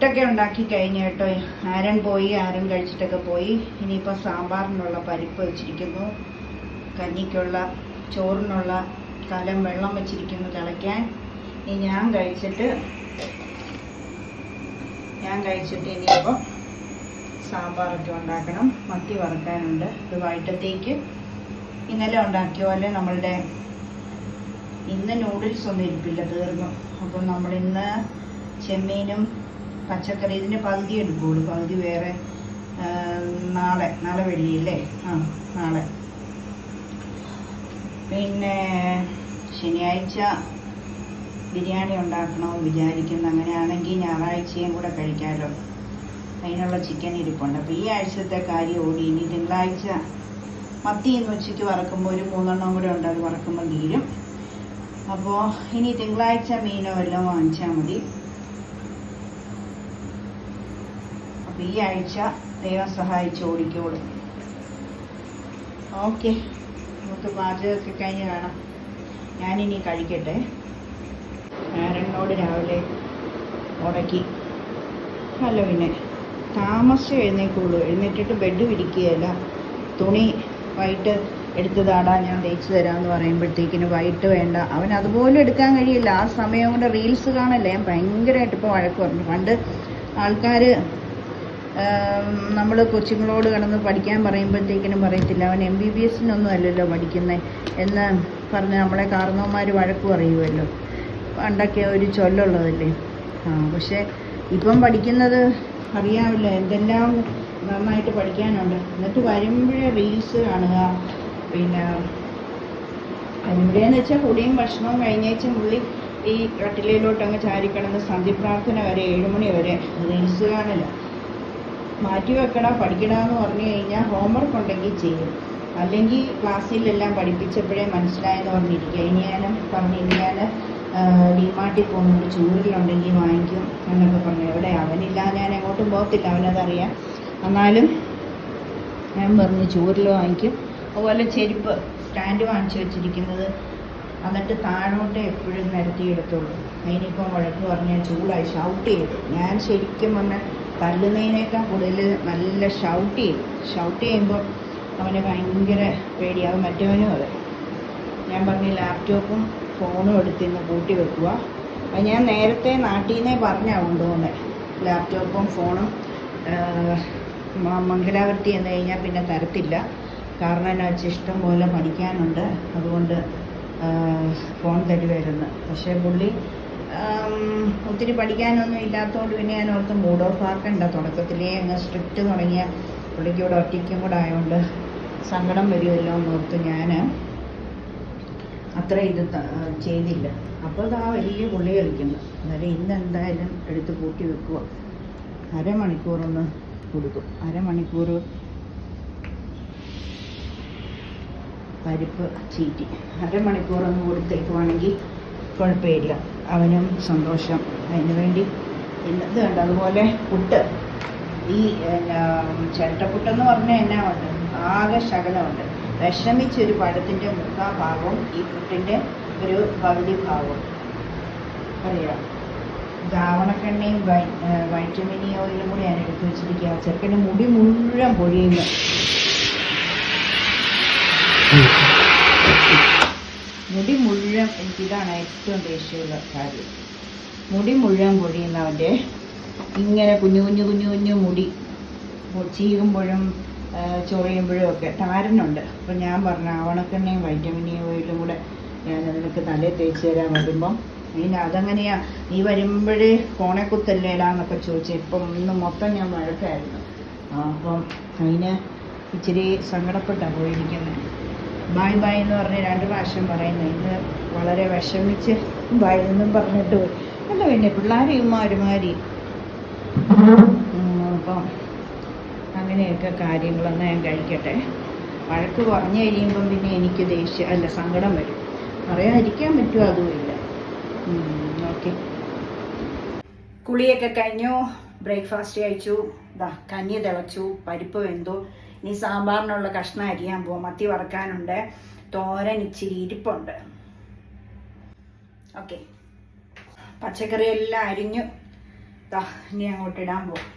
പുട്ടൊക്കെ ഉണ്ടാക്കി കഴിഞ്ഞ കേട്ടോ. ആരൻ പോയി ആരൻ കഴിച്ചിട്ടൊക്കെ പോയി. ഇനിയിപ്പോൾ സാമ്പാറിനുള്ള പരിപ്പ് വെച്ചിരിക്കുന്നു. കഞ്ഞിക്കുള്ള ചോറിനുള്ള കലം വെള്ളം വെച്ചിരിക്കുന്നു തിളയ്ക്കാൻ. ഇനി ഞാൻ കഴിച്ചിട്ട് ഞാൻ കഴിച്ചിട്ട് ഇനിയിപ്പോൾ സാമ്പാറൊക്കെ ഉണ്ടാക്കണം. മത്തി വറുക്കാനുണ്ട്. ഇത് വൈകിട്ടത്തേക്ക് ഇന്നലെ ഉണ്ടാക്കിയ പോലെ നമ്മളുടെ ഇന്ന് നൂഡിൽസ് ഒന്നും ഇരിപ്പില്ല തീർന്നു. അപ്പം നമ്മൾ ഇന്ന് ചെമ്മീനും പച്ചക്കറി ഇതിന്റെ പകുതി എടുക്കുകയുള്ളൂ പകുതി വേറെ നാളെ നാളെ വെള്ളിയില്ലേ? ആ നാളെ. പിന്നെ ശനിയാഴ്ച ബിരിയാണി ഉണ്ടാക്കണമെന്ന് വിചാരിക്കുന്നു. അങ്ങനെയാണെങ്കിൽ ഞായറാഴ്ചയും കൂടെ കഴിക്കാമല്ലോ അതിനുള്ള ചിക്കൻ ഇരിപ്പുണ്ട്. അപ്പോൾ ഈ ആഴ്ചത്തെ കാര്യം ഓടി. ഇനി തിങ്കളാഴ്ച മത്തി എന്ന് ഉച്ചയ്ക്ക് വറക്കുമ്പോൾ ഒരു മൂന്നെണ്ണം കൂടെ ഉണ്ട്. അത് വറക്കുമ്പോൾ തീരും. അപ്പോൾ ഇനി തിങ്കളാഴ്ച മീനോ വല്ലതും വാങ്ങിച്ചാൽ മതി അപ്പോൾ ഈ ആഴ്ച ദൈവം സഹായിച്ച് ഓടിക്കോളും. ഓക്കെ. നമുക്ക് പാചകമൊക്കെ കഴിഞ്ഞ് കാണാം. ഞാനിനി കഴിക്കട്ടെ. ആരനോട് രാവിലെ ഉടക്കി അല്ല പിന്നെ താമസിച്ച് എഴുന്നേക്കുള്ളൂ. എഴുന്നേറ്റിട്ട് ബെഡ് വിരിക്കുകയല്ല. തുണി വൈകിട്ട് എടുത്ത് താടാ ഞാൻ തേച്ച് തരാമെന്ന് പറയുമ്പോഴത്തേക്കിന് വൈകിട്ട് വേണ്ട. അവൻ അതുപോലെ എടുക്കാൻ കഴിയില്ല. ആ സമയം കൊണ്ട് റീൽസ് കാണല്ലേ? ഞാൻ ഭയങ്കരമായിട്ട് ഇപ്പോൾ വഴക്ക് പറഞ്ഞു. പണ്ട് ആൾക്കാർ നമ്മൾ കൊച്ചുങ്ങളോട് കിടന്ന് പഠിക്കാൻ പറയുമ്പോഴത്തേക്കിനും പറയത്തില്ല. അവൻ എം ബി ബി എസിനൊന്നും അല്ലല്ലോ പഠിക്കുന്നത് എന്ന് പറഞ്ഞ് നമ്മളെ കാർന്നവന്മാർ വഴക്ക് പറയുമല്ലോ പണ്ടൊക്കെ ഒരു ചൊല്ലുള്ളതല്ലേ? ആ പക്ഷേ ഇപ്പം പഠിക്കുന്നത് അറിയാമില്ല എന്തെല്ലാം നന്നായിട്ട് പഠിക്കാനുണ്ട്. എന്നിട്ട് വരുമ്പോഴേ റീൽസ് കാണുക. പിന്നെ വരുമ്പോഴേന്ന് വെച്ചാൽ കുടിയും ഭക്ഷണവും കഴിഞ്ഞേച്ചും പുള്ളി ഈ കട്ടിലയിലോട്ട് അങ്ങ് ചാരിക്കിടന്ന് സന്ധ്യപ്രാർത്ഥന വരെ ഏഴുമണി വരെ റീൽസ് കാണില്ല മാറ്റി വെക്കടാ പഠിക്കടാന്ന് പറഞ്ഞു കഴിഞ്ഞാൽ ഹോംവർക്ക് ഉണ്ടെങ്കിൽ ചെയ്യും. അല്ലെങ്കിൽ ക്ലാസ്സിലെല്ലാം പഠിപ്പിച്ചപ്പോഴേ മനസ്സിലായെന്ന് പറഞ്ഞിരിക്കുക ഇനി ഞാൻ പറഞ്ഞു ഇനി ഞാൻ ഡിമാർട്ടിൽ പോകുന്നുണ്ട് ചൂരിലുണ്ടെങ്കിൽ വാങ്ങിക്കും എന്നൊക്കെ പറഞ്ഞു. എവിടെ? അവനില്ല ഞാൻ എങ്ങോട്ടും പോകത്തില്ല അവനതറിയാം. എന്നാലും ഞാൻ പറഞ്ഞു ചൂരിൽ വാങ്ങിക്കും. അതുപോലെ ചെരുപ്പ് സ്റ്റാൻഡ് വാങ്ങിച്ചു വെച്ചിരിക്കുന്നത് എന്നിട്ട് താഴോട്ട് എപ്പോഴും നിരത്തിയെടുത്തുള്ളൂ അതിനിപ്പം വഴക്ക് പറഞ്ഞാൽ ചൂടായി ഷൗട്ട് ചെയ്തു. ഞാൻ ശരിക്കും പറഞ്ഞാൽ തല്ലുന്നതിനേക്കാൾ കൂടുതൽ നല്ല ഷൗട്ട് ചെയ്തു ഷൗട്ട് ചെയ്യുമ്പോൾ അവന് ഭയങ്കര പേടിയാവും. മറ്റവനും അതെ. ഞാൻ പറഞ്ഞു ലാപ്ടോപ്പും ഫോണും എടുത്തിന്ന് കൂട്ടി വെക്കുക അപ്പം ഞാൻ നേരത്തെ നാട്ടിൽ നിന്നേ പറഞ്ഞാണ് കൊണ്ടുപോകുന്നത് ലാപ്ടോപ്പും ഫോണും മംഗലാവൃത്തി എന്ന് കഴിഞ്ഞാൽ പിന്നെ തരത്തില്ല. കാരണം എന്നാ വെച്ചാൽ ഇഷ്ടം പോലെ പഠിക്കാനുണ്ട്. അതുകൊണ്ട് ഫോൺ തരുമായിരുന്നു പക്ഷേ പുള്ളി ഒത്തിരി പഠിക്കാനൊന്നും ഇല്ലാത്തതുകൊണ്ട് പിന്നെ ഞാൻ ഓർത്ത് മൂഡ് ഓഫ് ആക്കണ്ട തുടക്കത്തിലേ അങ്ങ് സ്ട്രിക്റ്റ് തുടങ്ങിയ പുള്ളിക്ക് ഇവിടെ ഒറ്റയ്ക്കും കൂടെ ആയതുകൊണ്ട് സങ്കടം വരുമല്ലോ എന്ന് ഓർത്ത് ഞാൻ അത്ര ഇത് ചെയ്തില്ല. അപ്പോൾ ആ വലിയ പുള്ളി കളിക്കുന്നു. അന്നേരം ഇന്ന് എന്തായാലും എടുത്ത് കൂട്ടി വെക്കുക അരമണിക്കൂറൊന്ന് കൊടുക്കും. അരമണിക്കൂർ പരിപ്പ് ചീറ്റി. അരമണിക്കൂറൊന്ന് കൊടുത്തേക്കുവാണെങ്കിൽ കുഴപ്പമില്ല അവനും സന്തോഷം. അതിന് വേണ്ടി ഇന്നത് കണ്ട? അതുപോലെ പുട്ട്. ഈ ചിരട്ടപ്പുട്ടെന്ന് പറഞ്ഞാൽ എന്നാ ഉണ്ട്? ആകെ ശകലമുണ്ട്. വിഷമിച്ചൊരു പഴത്തിന്റെ മുക്കാ ഭാഗവും ഈ പുട്ടിന്റെ ഒരു പകുതി ഭാഗവും. അറിയാം? ധാവണക്കെണ്ണയും വൈ വൈറ്റമിൻ ഇ ഓയിലും കൂടി ഞാൻ എടുത്തു വെച്ചിരിക്കുക ചെറുക്കന്റെ മുടി മുഴുവൻ പൊഴിയുന്നു. മുടി മുഴുവൻ എനിക്കിതാണ് ഏറ്റവും ദേഷ്യമുള്ള കാര്യം. മുടി മുഴുവൻ പൊഴിയുന്നവന്റെ ഇങ്ങനെ കുഞ്ഞു കുഞ്ഞു കുഞ്ഞു കുഞ്ഞു മുടി ചീകുമ്പോഴും ചൊറിയുമ്പോഴും ഒക്കെ ടാരനുണ്ട് അപ്പം ഞാൻ പറഞ്ഞു ആവണക്കെണ്ണയും വൈറ്റമിൻ ഓയിലും കൂടെ ഞാൻ നിനക്ക് തലയിൽ തേച്ച് തരാൻ വരുമ്പം പിന്നെ അതങ്ങനെയാ? നീ വരുമ്പോഴേ കോണെ കുത്തല്ലേടാന്നൊക്കെ ചോദിച്ചു ഇപ്പം ഇന്ന് മൊത്തം ഞാൻ വഴക്കായിരുന്നു. അപ്പം അതിന് ഇച്ചിരി സങ്കടപ്പെട്ടാണ് പോയിരിക്കുന്നത് ബായ് ബായ് എന്ന് പറഞ്ഞ് രണ്ട് പ്രാവശ്യം പറയുന്നു. ഇന്ന് വളരെ വിഷമിച്ച് ബായ് എന്നും പറഞ്ഞിട്ട് പോയി. അല്ല പിന്നെ പിള്ളേർ ഇമ്മാരുമാരി അപ്പം അങ്ങനെയൊക്കെ കാര്യങ്ങളൊന്ന് ഞാൻ കഴിക്കട്ടെ. വഴക്ക് കുറഞ്ഞു കഴിയുമ്പം പിന്നെ എനിക്ക് ദേഷ്യം അല്ല സങ്കടം വരും. പറയാതിരിക്കാൻ പറ്റുമോ? അതുമില്ല ഓക്കെ. കുളിയൊക്കെ കഴിഞ്ഞു. ബ്രേക്ക്ഫാസ്റ്റ് കഴിച്ചു. ദാ കഞ്ഞി തിളച്ചു. പരിപ്പ് വെന്തു. ഇനി സാമ്പാറിനുള്ള കഷ്ണം അരിയാൻ പോവാം. മത്തി വറക്കാനുണ്ട്. തോരൻ ഇച്ചിരി ഇരിപ്പുണ്ട്. ഓക്കെ. പച്ചക്കറി എല്ലാം അരിഞ്ഞു ഇനി അങ്ങോട്ട് ഇടാൻ പോകും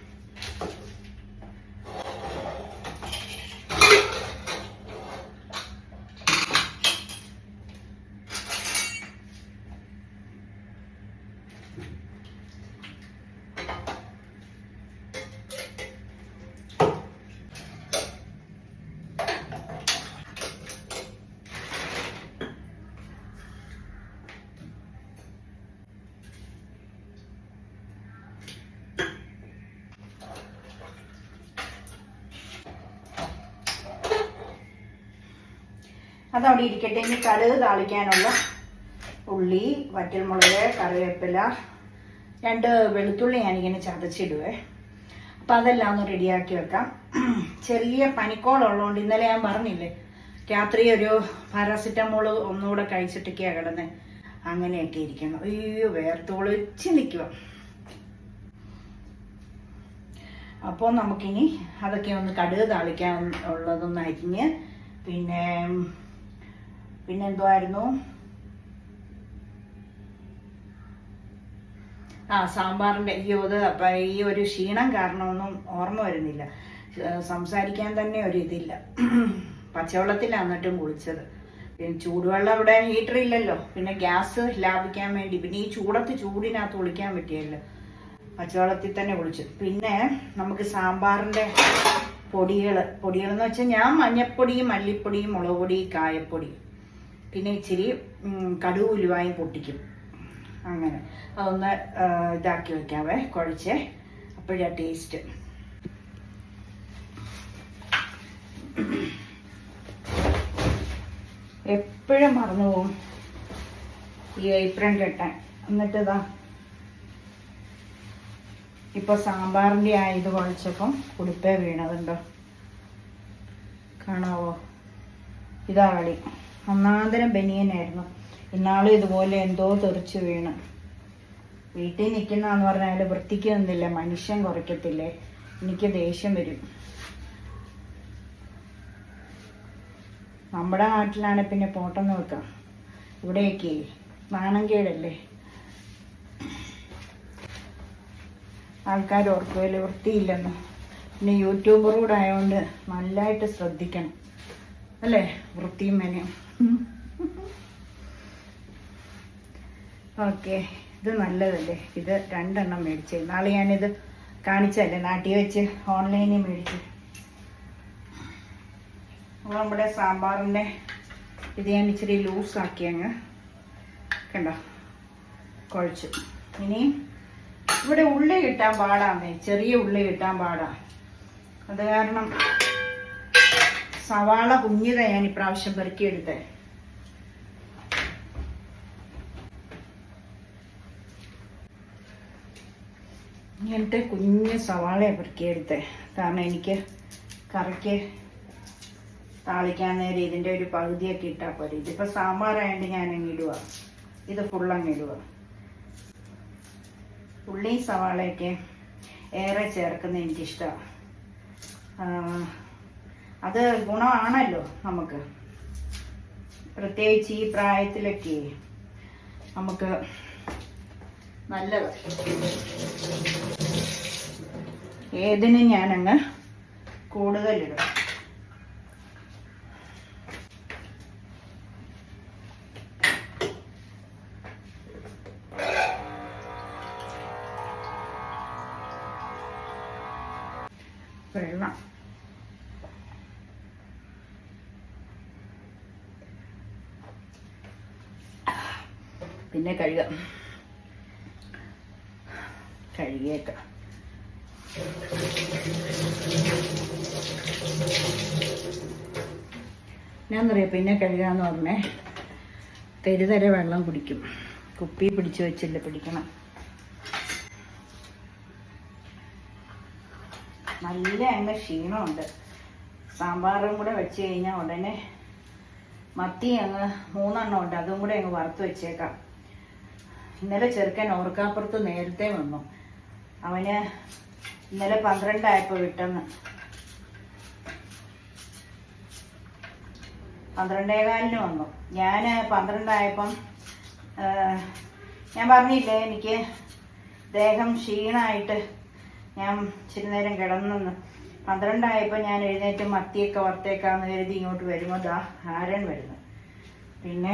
അതവിടെ ഇരിക്കട്ടെ. ഇനി കടുക് താളിക്കാനുള്ള ഉള്ളി വറ്റൽമുളക് കറിവേപ്പില രണ്ട് വെളുത്തുള്ളി ഞാനിങ്ങനെ ചതച്ചിടുവേ. അപ്പം അതെല്ലാം ഒന്ന് റെഡിയാക്കി വെക്കാം. ചെറിയ പനിക്കോളുള്ളതുകൊണ്ട് ഇന്നലെ ഞാൻ പറഞ്ഞില്ലേ രാത്രി ഒരു പാരാസിറ്റമോൾ ഒന്നുകൂടെ കഴിച്ചിട്ടൊക്കെയാണ് കിടന്ന്. അങ്ങനെയൊക്കെ ഇരിക്കണം അയ്യോ വേർത്തോളിച്ച് നിൽക്കുക അപ്പോൾ നമുക്കിനി അതൊക്കെ ഒന്ന് കടുക് താളിക്കാൻ ഉള്ളതൊന്ന് അരിഞ്ഞ് പിന്നെ പിന്നെ എന്തുവായിരുന്നു ആ സാമ്പാറിന്റെ അയ്യോ അത് അപ്പം ഈ ഒരു ക്ഷീണം കാരണമൊന്നും ഓർമ്മ വരുന്നില്ല. സംസാരിക്കാൻ തന്നെ ഒരു ഇതില്ല. പച്ചവെള്ളത്തിലാണ് എന്നിട്ടും കുളിച്ചത്. പിന്നെ ചൂടുവെള്ളം ഇവിടെ ഹീറ്റർ ഇല്ലല്ലോ. പിന്നെ ഗ്യാസ് ലാഭിക്കാൻ വേണ്ടി. പിന്നെ ഈ ചൂടത്ത് ചൂടിനകത്ത് കുളിക്കാൻ പറ്റിയല്ലോ. പച്ചവെള്ളത്തിൽ തന്നെ കുളിച്ചു. പിന്നെ നമുക്ക് സാമ്പാറിന്റെ പൊടികൾ പൊടികൾ എന്ന് വെച്ചാൽ ഞാൻ മഞ്ഞപ്പൊടിയും മല്ലിപ്പൊടിയും മുളക് പൊടി കായപ്പൊടി. പിന്നെ ഇച്ചിരി കടുക് ഉലുവായും പൊട്ടിക്കും. അങ്ങനെ. അതൊന്ന് ഇതാക്കി വെക്കാവേ കുഴച്ച്. അപ്പോഴാ ടേസ്റ്റ് എപ്പോഴും മറന്നു പോകും ഈ ഏപ്രിൽ കെട്ടാൻ. എന്നിട്ട് ഇതാ ഇപ്പൊ സാമ്പാറിന്റെ ആയത് കുഴച്ചപ്പം കുടുപ്പേ വീണതുണ്ടോ? കാണാവോ? ഇതാ കളി ഒന്നാന്തരം ബനിയനായിരുന്നു. ഇന്നാളും ഇതുപോലെ എന്തോ തെറിച്ചു വീണ്. വീട്ടിൽ നിൽക്കുന്നതെന്ന് പറഞ്ഞാൽ വൃത്തിക്ക് നിന്നില്ല. മനുഷ്യൻ കുറയ്ക്കത്തില്ലേ? എനിക്ക് ദേഷ്യം വരും. നമ്മുടെ നാട്ടിലാണ് പിന്നെ പോട്ടെന്ന് വെക്കാം ഇവിടെയൊക്കെ നാണംകേടല്ലേ ആൾക്കാർ ഓർക്കുമല്ലോ വൃത്തിയില്ലെന്ന്. പിന്നെ യൂട്യൂബർ ആയതുകൊണ്ട് നല്ലതായിട്ട് ശ്രദ്ധിക്കണം. അല്ലേ? വൃത്തിയും മെനയും ഓക്കെ ഇത് നല്ലതല്ലേ? ഇത് രണ്ടെണ്ണം മേടിച്ച്. നാളെ ഞാനിത് കാണിച്ചല്ലേ നാട്ടിൽ വെച്ച് ഓൺലൈനിൽ മേടിച്ച്. നമ്മുടെ സാമ്പാറിന്റെ ഇത് ഞാൻ ഇച്ചിരി ലൂസാക്കി അങ്ങ് കണ്ടോ? കുഴച്ചു. ഇനി ഇവിടെ ഉള്ളി കിട്ടാൻ പാടാന്നേ. ചെറിയ ഉള്ളി കിട്ടാൻ പാടാ. അത് കാരണം സവാള കുഞ്ഞിത ഞാൻ ഇപ്രാവശ്യം പെറുക്കിയെടുത്തേ ഇങ്ങനത്തെ കുഞ്ഞ് സവാളയാണ് പെറുക്കിയെടുത്തേ കാരണം എനിക്ക് കറിക്ക് താളിക്കാൻ നേരം ഇതിന്റെ ഒരു പകുതിയൊക്കെ ഇട്ടാൽ പോരെ. ഇതിപ്പോൾ സാമ്പാറായതുകൊണ്ട് ഞാൻ അങ്ങ് ഇടുക ഇത് ഫുള്ളങ്ങ് ഇടുക ഉള്ളി സവാളയൊക്കെ ഏറെ ചേർക്കുന്ന എനിക്കിഷ്ടമാണ് അത് ഗുണമാണല്ലോ നമുക്ക്. പ്രത്യേകിച്ച് ഈ പ്രായത്തിലൊക്കെ നമുക്ക് നല്ലത്. ഏതിനും ഞാനങ്ങ് കൂടുതലിടും? വെള്ളം. പിന്നെ കഴുകാം. കഴുകിയേക്കാം. ഞാൻ പറയാം പിന്നെ കഴുകാന്ന് പറഞ്ഞേ തെരുതര വെള്ളം കുടിക്കും. കുപ്പി പിടിച്ചു വെച്ചില്ല പിടിക്കണം. നല്ല അങ്ങ് ക്ഷീണമുണ്ട്. സാമ്പാറും കൂടെ വെച്ച് കഴിഞ്ഞാൽ ഉടനെ മത്തി അങ്ങ് മൂന്നെണ്ണം ഉണ്ട് അതും കൂടെ അങ്ങ് വറുത്ത് വെച്ചേക്കാം. ഇന്നലെ ചെറുക്കൻ ഓർക്കാപ്പുറത്ത് നേരത്തെ വന്നു. അവന് ഇന്നലെ പന്ത്രണ്ടായപ്പോൾ വിട്ടെന്ന്. പന്ത്രണ്ടേകാലിന് വന്നു. ഞാൻ പന്ത്രണ്ടായപ്പം ഞാൻ പറഞ്ഞില്ലേ എനിക്ക് ദേഹം ക്ഷീണായിട്ട് ഞാൻ ഇച്ചിരി നേരം കിടന്നെന്ന്. പന്ത്രണ്ടായപ്പോൾ ഞാൻ എഴുന്നേറ്റ് മത്തിയൊക്കെ വറുത്തേക്കാന്ന് കരുതി ഇങ്ങോട്ട് വരുമ്പോൾ ദാ ആരൻ വരുന്നു. പിന്നെ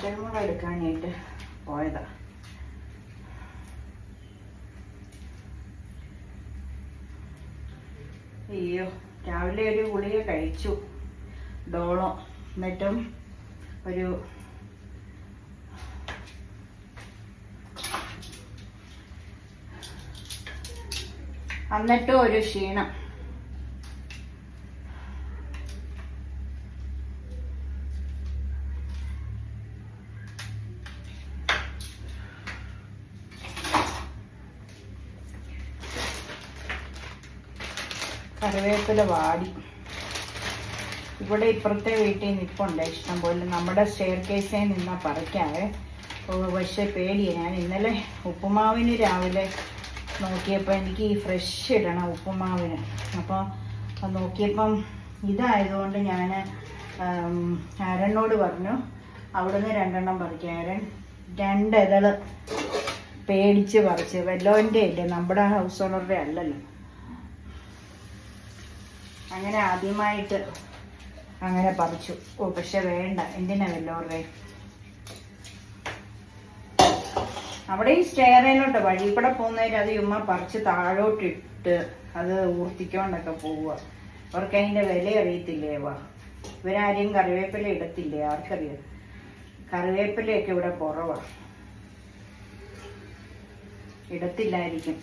പച്ചമുളക് എടുക്കാനായിട്ട് പോയതാ. അയ്യോ രാവിലെ ഒരു ഗുളിക കഴിച്ചു. ഡോളോ. എന്നിട്ടും ഒരു എന്നിട്ടും ഒരു ക്ഷീണം. കറിവേപ്പില വാടി. ഇവിടെ ഇപ്പുറത്തെ വീട്ടിൽ നിൽപ്പുണ്ട് ഇഷ്ടം പോലെ നമ്മുടെ സ്റ്റെയർ കേസിൽ നിന്നാൽ പറിക്കാവേ. ഓ, പക്ഷേ പേടിയാണ് ഞാൻ ഇന്നലെ ഉപ്പുമാവിന് രാവിലെ നോക്കിയപ്പോൾ എനിക്ക് ഈ ഫ്രഷ് ഇടണം ഉപ്പുമാവിന്. അപ്പോൾ നോക്കിയപ്പം ഇതായതുകൊണ്ട് ഞാൻ ആരനോട് പറഞ്ഞു അവിടുന്ന് രണ്ടെണ്ണം പറിക്കാം ആരൻ രണ്ടെതൾ പേടിച്ച് പറിച്ച്. വല്ലോന്റെ ഇല്ലേ? നമ്മുടെ ഹൗസ് ഓണറുടെ അല്ലല്ലോ. അങ്ങനെ ആദ്യമായിട്ട് അങ്ങനെ പറിച്ചു. ഓ പക്ഷെ വേണ്ട എന്തിനാ വല്ലോരുടെ അവിടെ ഈ സ്റ്റെയറിലോട്ട് വഴി കൂടെ പോകുന്നതിൽ അത് ഉമ്മ പറിച്ച് താഴോട്ടിട്ട് അത് ഊർത്തിക്കൊണ്ടൊക്കെ പോവുക. അവർക്ക് അതിന്റെ വില അറിയത്തില്ലേ വാ. ഇവരാരെയും കറിവേപ്പില ഇടത്തില്ലേ ആർക്കറിയാം? കറിവേപ്പിലയൊക്കെ ഇവിടെ കുറവാ. ഇടത്തില്ലായിരിക്കും.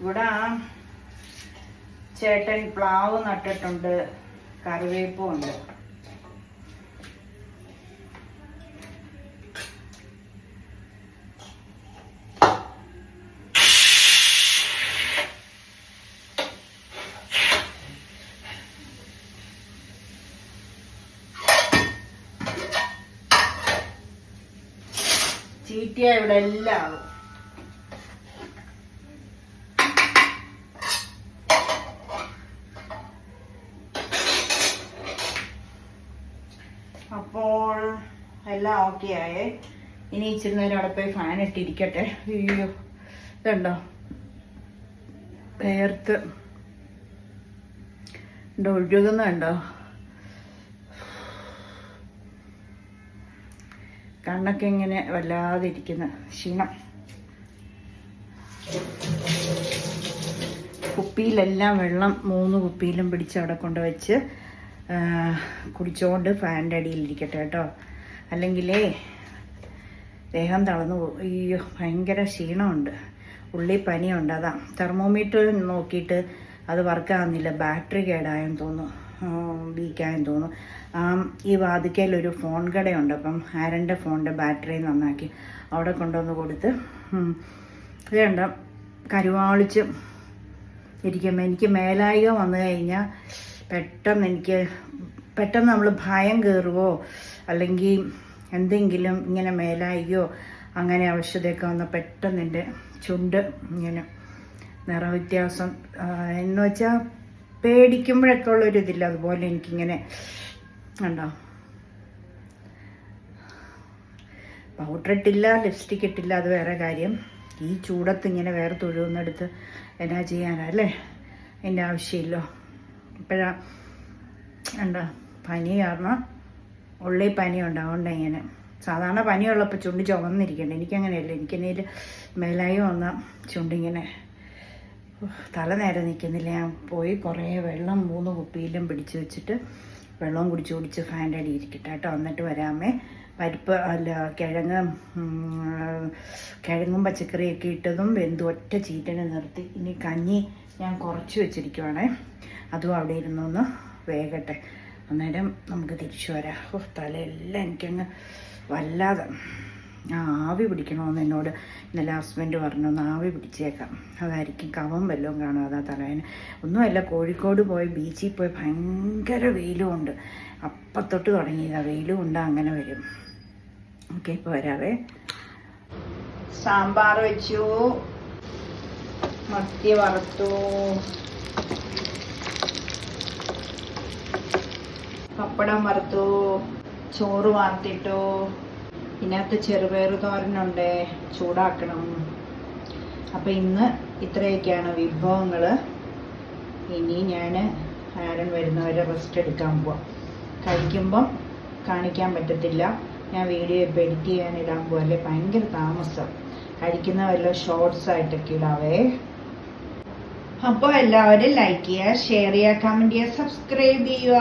ഇവിടെ ആ ചേട്ടൻ പ്ലാവ് നട്ടിട്ടുണ്ട് കറിവേപ്പും ഉണ്ട്. ചീറ്റിയ ഇവിടെ എല്ലാം ആവും അപ്പോൾ ഓക്കെ ആയേ ഇനി ഇച്ചിരി അവിടെ പോയി ഫാൻ ഇട്ടിരിക്കട്ടെ. അയ്യോ ഇതുണ്ടോ? വേർത്ത്. ഉണ്ട് ഒഴുകുന്നുണ്ടോ കണ്ണൊക്കെ ഇങ്ങനെ വല്ലാതെ ഇരിക്കുന്ന ക്ഷീണം. കുപ്പിയിലെല്ലാം വെള്ളം മൂന്ന് കുപ്പിയിലും പിടിച്ച് അവിടെ കൊണ്ടുവച്ച് ആ, കുടിച്ചോണ്ട് ഫാന്റെ അടിയിലിരിക്കട്ടെ കേട്ടോ. അല്ലെങ്കിലേ ദേഹം തളർന്നു ഈ ഭയങ്കര ക്ഷീണമുണ്ട്. ഉള്ളി പനിയുണ്ട് അതാ. തെർമോമീറ്റർ നോക്കിയിട്ട് അത് വർക്കാകുന്നില്ല ബാറ്ററി കേടായെന്ന് തോന്നുന്നു. വീക്കായെന്ന് തോന്നുന്നു. ഈ വാതിക്കയിൽ ഒരു ഫോൺ കടയുണ്ട്. അപ്പം ആരന്റെ ഫോണിന്റെ ബാറ്ററി നന്നാക്കി അവിടെ കൊണ്ടുവന്ന് കൊടുത്ത് ഉം, ഇത് കണ്ട? കരുവാളിച്ച് ഇരിക്കുമ്പോൾ എനിക്ക് മേലായിക വന്നു കഴിഞ്ഞാൽ പെട്ടെന്ന് എനിക്ക് പെട്ടെന്ന് നമ്മൾ ഭയം കയറുവോ അല്ലെങ്കിൽ എന്തെങ്കിലും ഇങ്ങനെ മേലായിയോ? അങ്ങനെ ഔഷധമൊക്കെ വന്ന പെട്ടെന്ന് എന്റെ ചുണ്ട് ഇങ്ങനെ നിറവ്യത്യാസം എന്ന് വെച്ചാൽ പേടിക്കുമ്പോഴൊക്കെ ഉള്ളൊരു ഇതില്ല. അതുപോലെ എനിക്കിങ്ങനെ ഉണ്ടോ പൗഡർ ഇട്ടില്ല ലിപ്സ്റ്റിക് ഇട്ടില്ല അത് വേറെ കാര്യം. ഈ ചൂടത്ത് ഇങ്ങനെ വേറെ തൊഴുകുന്നെടുത്ത് എന്നാ ചെയ്യാനാ അല്ലേ? എന്റെ ആവശ്യമില്ലോ. ഇപ്പോഴാ ഉണ്ടോ പനി കാരണം ഉള്ളിൽ പനി ഉണ്ടാവണ്ട ഇങ്ങനെ. സാധാരണ പനിയുള്ളപ്പോൾ ചുണ്ട് ചുവന്നിരിക്കണ്ട എനിക്കങ്ങനെയല്ല. എനിക്കെന്നതിൽ മേലായി വന്ന ചുണ്ടിങ്ങനെ തല നേരെ നിൽക്കുന്നില്ല ഞാൻ പോയി കുറേ വെള്ളം മൂന്ന് കുപ്പിയിലും പിടിച്ച് വെച്ചിട്ട് വെള്ളം കുടിച്ച് കുടിച്ച് ഫാന്റെ അടി ഇരിക്കട്ടെ കേട്ടോ. എന്നിട്ട് വരാമേ. പരിപ്പ് അല്ല കിഴങ്ങ് കിഴങ്ങും പച്ചക്കറിയൊക്കെ ഇട്ടതും വെന്തു ഒറ്റ ചീറ്റനെ നിർത്തി. ഇനി കഞ്ഞി ഞാൻ കുറച്ച് വെച്ചിരിക്കുവാണേ. അതും അവിടെ ഇരുന്നൊന്ന് വേകട്ടെ. അന്നേരം നമുക്ക് തിരിച്ചു വരാം. ഓ തലയെല്ലാം എനിക്കങ്ങ് വല്ലാതെ ആ ആവി പിടിക്കണമെന്ന് എന്നോട് ഇന്നലെ ഹസ്ബൻഡ് പറഞ്ഞു ഒന്ന് ആവി പിടിച്ചേക്കാം. അതായിരിക്കും കവം വല്ലതും കാണും അതാ തലേനെ ഒന്നുമല്ല കോഴിക്കോട് പോയി ബീച്ചിൽ പോയി ഭയങ്കര വെയിലും ഉണ്ട്. അപ്പത്തൊട്ട് തുടങ്ങിയതാണ് വെയിലും ഉണ്ട് അങ്ങനെ വരും. ഓക്കെ ഇപ്പോൾ വരാവേ. സാമ്പാർ വെച്ചു മത്തി വറുത്തു. പപ്പടം വറുത്തു ചോറ് വാർത്തിട്ടു ഇതിനകത്ത് ചെറുപയർ തോരനുണ്ട് ചൂടാക്കണം. അപ്പം ഇന്ന് ഇത്രയൊക്കെയാണ് വിഭവങ്ങൾ ഇനി ഞാൻ ആരൻ വരുന്നവരെ റെസ്റ്റ് എടുക്കാൻ പോവാം. കഴിക്കുമ്പം കാണിക്കാൻ പറ്റത്തില്ല. ഞാൻ വീഡിയോ ഇപ്പോൾ എഡിറ്റ് ചെയ്യാൻ ഇടാൻ പോകല്ലേ ഭയങ്കര താമസം. കഴിക്കുന്ന വല്ല ഷോർട്സ് ആയിട്ടൊക്കെ ഇടാവേ. അപ്പോൾ എല്ലാവരും ലൈക്ക് ചെയ്യുക ഷെയർ ചെയ്യുക കമന്റ് ചെയ്യുക സബ്സ്ക്രൈബ് ചെയ്യുക